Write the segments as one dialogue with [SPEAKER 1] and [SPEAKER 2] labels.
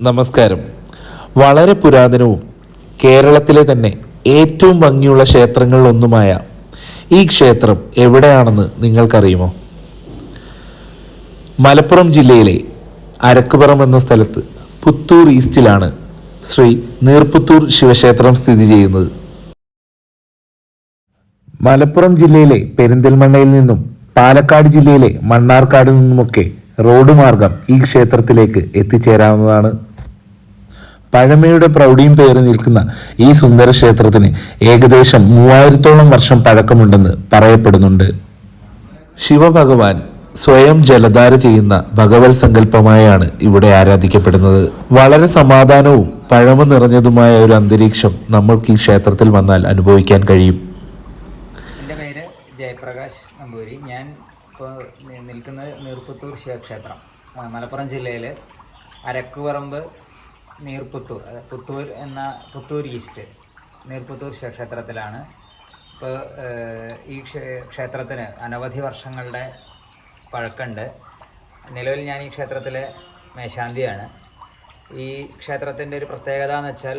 [SPEAKER 1] നമസ്കാരം. വളരെ പുരാതനവും കേരളത്തിലെ തന്നെ ഏറ്റവും ഭംഗിയുള്ള ക്ഷേത്രങ്ങളിലൊന്നുമായ ഈ ക്ഷേത്രം എവിടെയാണെന്ന് നിങ്ങൾക്കറിയുമോ? മലപ്പുറം ജില്ലയിലെ അരക്കുപുറം എന്ന സ്ഥലത്ത് പുത്തൂർ ഈസ്റ്റിലാണ് ശ്രീ നീർപുത്തൂർ ശിവക്ഷേത്രം സ്ഥിതി ചെയ്യുന്നത്. മലപ്പുറം ജില്ലയിലെ പെരിന്തൽമണ്ണയിൽ നിന്നും പാലക്കാട് ജില്ലയിലെ മണ്ണാർക്കാട് നിന്നുമൊക്കെ റോഡ് മാർഗം ഈ ക്ഷേത്രത്തിലേക്ക് എത്തിച്ചേരാവുന്നതാണ്. പഴമയുടെ പ്രൗഢിയും പേര് നിൽക്കുന്ന ഈ സുന്ദര ക്ഷേത്രത്തിന് ഏകദേശം മൂവായിരത്തോളം വർഷം പഴക്കമുണ്ടെന്ന് പറയപ്പെടുന്നുണ്ട്. ശിവഭഗവാൻ സ്വയം ജലധാര ചെയ്യുന്ന ഭഗവത് സങ്കല്പമായാണ് ഇവിടെ ആരാധിക്കപ്പെടുന്നത്. വളരെ സമാധാനവും പഴമ നിറഞ്ഞതുമായ ഒരു അന്തരീക്ഷം നമ്മൾക്ക് ഈ ക്ഷേത്രത്തിൽ വന്നാൽ അനുഭവിക്കാൻ കഴിയും.
[SPEAKER 2] എന്റെ പേര് ജയപ്രകാശ് നമ്പൂരി ഞാൻ ഇപ്പോൾ നിൽക്കുന്നത് നീർപ്പുത്തൂർ ശിവക്ഷേത്രം മലപ്പുറം ജില്ലയിൽ അരക്കുപറമ്പ് നീർപ്പുത്തൂർ പുത്തൂർ എന്ന പുത്തൂർ ഈസ്റ്റ് നീർപ്പുത്തൂർ ശിവക്ഷേത്രത്തിലാണ് ഇപ്പോൾ ഈ ക്ഷേ- ക്ഷേത്രത്തിന് അനവധി വർഷങ്ങളുടെ പഴക്കമുണ്ട് നിലവിൽ ഞാൻ ഈ ക്ഷേത്രത്തിലെ മേശാന്തിയാണ്. ഈ ക്ഷേത്രത്തിന്റെ ഒരു പ്രത്യേകത എന്ന് വെച്ചാൽ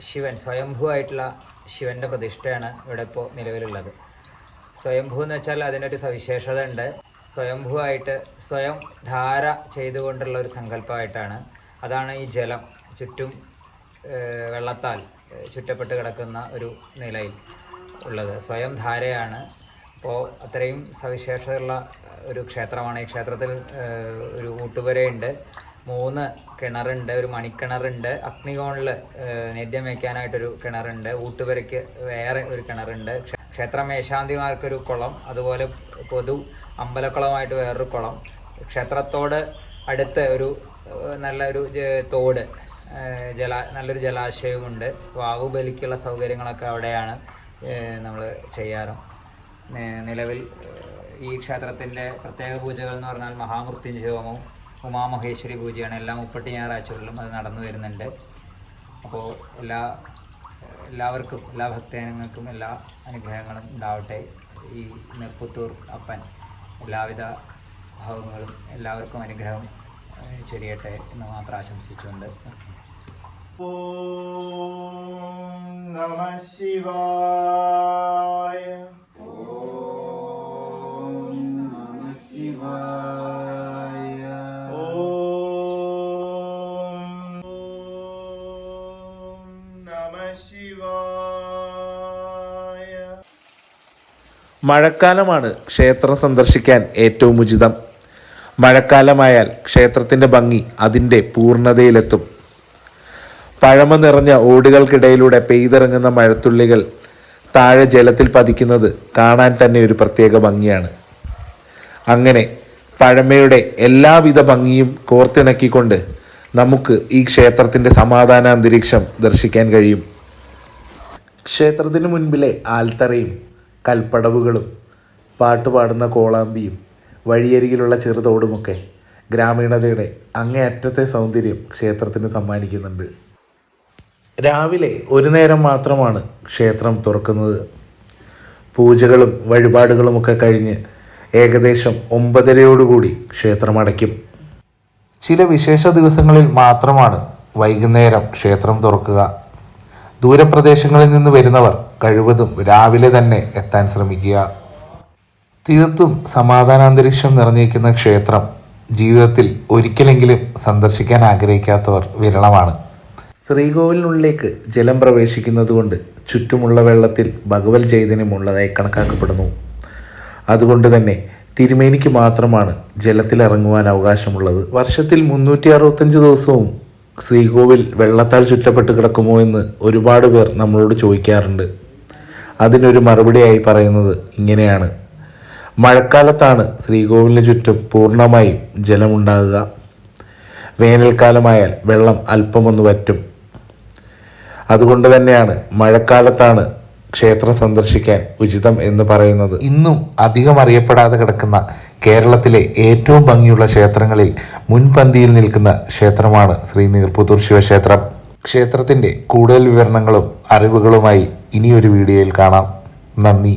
[SPEAKER 2] ശിവൻ സ്വയംഭൂ ആയിട്ടുള്ള ശിവന്റെ പ്രതിഷ്ഠയാണ് ഇവിടെ ഇപ്പോൾ നിലവിലുള്ളത്. സ്വയംഭൂ എന്ന് വെച്ചാൽ അതിനൊരു സവിശേഷത ഉണ്ട് സ്വയംഭൂ ആയിട്ട് സ്വയം ധാര ചെയ്തുകൊണ്ടുള്ള ഒരു സങ്കല്പമായിട്ടാണ്. അതാണ് ഈ ജലം ചുറ്റും വെള്ളത്താൽ ചുറ്റപ്പെട്ട് കിടക്കുന്ന ഒരു നിലയിൽ ഉള്ളത്. സ്വയം ധാരയാണ്. അപ്പോൾ അത്രയും സവിശേഷതയുള്ള ഒരു ക്ഷേത്രമാണ്. ഈ ക്ഷേത്രത്തിൽ ഒരു ഊട്ടുപുരയുണ്ട്. മൂന്ന് കിണറുണ്ട് ഒരു മണിക്കിണറുണ്ട്. അഗ്നികോണിൽ നേദ്യം വയ്ക്കാനായിട്ടൊരു കിണറുണ്ട്. ഊട്ടുപുരയ്ക്ക് വേറെ ഒരു കിണറുണ്ട്. ക്ഷേത്ര മേശാന്തിമാർക്കൊരു കുളം അതുപോലെ പൊതു അമ്പലക്കുളമായിട്ട് വേറൊരു കുളം. ക്ഷേത്രത്തോട് അടുത്ത് ഒരു ഏഹ്, നല്ല ഒരു ജ- തോട് ജല നല്ലൊരു ജലാശയവുമുണ്ട്. വാവുബലിക്കുള്ള സൗകര്യങ്ങളൊക്കെ അവിടെയാണ് നമ്മൾ ചെയ്യാറ്. നിലവിൽ ഈ ക്ഷേത്രത്തിന്റെ പ്രത്യേക പൂജകൾ എന്ന് പറഞ്ഞാൽ മഹാമൃത്യുഞ്ജയ ഹോമവും ഉമാമഹേശ്വരി പൂജയാണ്. എല്ലാ മുപ്പത്തി ഞായറാഴ്ചകളിലും അത് നടന്നു വരുന്നുണ്ട്. അപ്പോൾ എല്ലാ എല്ലാവർക്കും എല്ലാ ഭക്തജനങ്ങൾക്കും എല്ലാ അനുഗ്രഹങ്ങളും ഉണ്ടാവട്ടെ. ഈ നെപ്പുത്തൂർ അപ്പൻ എല്ലാവിധ ഭാവങ്ങളും എല്ലാവർക്കും അനുഗ്രഹം ചൊരിയട്ടെ എന്ന് മാത്രം ആശംസിച്ചുകൊണ്ട്
[SPEAKER 3] ഓ നമ ശിവായ
[SPEAKER 1] മഴക്കാലമാണ് ക്ഷേത്രം സന്ദർശിക്കാൻ ഏറ്റവും ഉചിതം. മഴക്കാലമായാൽ ക്ഷേത്രത്തിന്റെ ഭംഗി അതിന്റെ പൂർണതയിലെത്തും. പഴമ നിറഞ്ഞ ഓടുകൾക്കിടയിലൂടെ പെയ്തിറങ്ങുന്ന മഴത്തുള്ളികൾ താഴെ ജലത്തിൽ പതിക്കുന്നത് കാണാൻ തന്നെ ഒരു പ്രത്യേക ഭംഗിയാണ്. അങ്ങനെ പഴമയുടെ എല്ലാവിധ ഭംഗിയും കോർത്തിണക്കിക്കൊണ്ട് നമുക്ക് ഈ ക്ഷേത്രത്തിന്റെ സമാധാന അന്തരീക്ഷം ദർശിക്കാൻ കഴിയും. ക്ഷേത്രത്തിന് മുൻപിലെ ആൽത്തറയും കൽപ്പടവുകളും പാട്ടുപാടുന്ന കോളാമ്പിയും വഴിയരികിലുള്ള ചെറുതോടുമൊക്കെ ഗ്രാമീണതയുടെ അങ്ങേയറ്റത്തെ സൗന്ദര്യം ക്ഷേത്രത്തിന് സമ്മാനിക്കുന്നുണ്ട്. രാവിലെ ഒരു നേരം മാത്രമാണ് ക്ഷേത്രം തുറക്കുന്നത്. പൂജകളും വഴിപാടുകളുമൊക്കെ കഴിഞ്ഞ് ഏകദേശം ഒമ്പതരയോടുകൂടി ക്ഷേത്രം അടയ്ക്കും. ചില വിശേഷ ദിവസങ്ങളിൽ മാത്രമാണ് വൈകുന്നേരം ക്ഷേത്രം തുറക്കുക. ദൂരപ്രദേശങ്ങളിൽ നിന്ന് വരുന്നവർ കഴിവതും രാവിലെ തന്നെ എത്താൻ ശ്രമിക്കുക. തീർത്തും സമാധാനാന്തരീക്ഷം നിറഞ്ഞിരിക്കുന്ന ക്ഷേത്രം ജീവിതത്തിൽ ഒരിക്കലെങ്കിലും സന്ദർശിക്കാൻ ആഗ്രഹിക്കാത്തവർ വിരളമാണ്. ശ്രീകോവിലിനുള്ളിലേക്ക് ജലം പ്രവേശിക്കുന്നതുകൊണ്ട് ചുറ്റുമുള്ള വെള്ളത്തിൽ ഭഗവത് ചൈതന്യമുള്ളതായി കണക്കാക്കപ്പെടുന്നു. അതുകൊണ്ട് തന്നെ തിരുമേനിക്ക് മാത്രമാണ് ജലത്തിൽ ഇറങ്ങുവാൻ അവകാശമുള്ളത്. വർഷത്തിൽ മുന്നൂറ്റി അറുപത്തഞ്ച് ദിവസവും ശ്രീകോവിൽ വെള്ളത്താൽ ചുറ്റപ്പെട്ട് കിടക്കുമോ എന്ന് ഒരുപാട് പേർ നമ്മളോട് ചോദിക്കാറുണ്ട്. അതിനൊരു മറുപടിയായി പറയുന്നത് ഇങ്ങനെയാണ്. മഴക്കാലത്താണ് ശ്രീകോവിലിന് ചുറ്റും പൂർണമായും ജലമുണ്ടാകുക. വേനൽക്കാലമായാൽ വെള്ളം അല്പമൊന്ന് വറ്റും. അതുകൊണ്ട് തന്നെയാണ് മഴക്കാലത്താണ് ക്ഷേത്രം സന്ദർശിക്കാൻ ഉചിതം എന്ന് പറയുന്നത്. ഇന്നും അധികം അറിയപ്പെടാതെ കിടക്കുന്ന കേരളത്തിലെ ഏറ്റവും ഭംഗിയുള്ള ക്ഷേത്രങ്ങളിൽ മുൻപന്തിയിൽ നിൽക്കുന്ന ക്ഷേത്രമാണ് ശ്രീ നീർപ്പുത്തൂർ ശിവക്ഷേത്രം. ക്ഷേത്രത്തിന്റെ കൂടുതൽ വിവരണങ്ങളും അറിവുകളുമായി ഇനിയൊരു വീഡിയോയിൽ കാണാം. നന്ദി.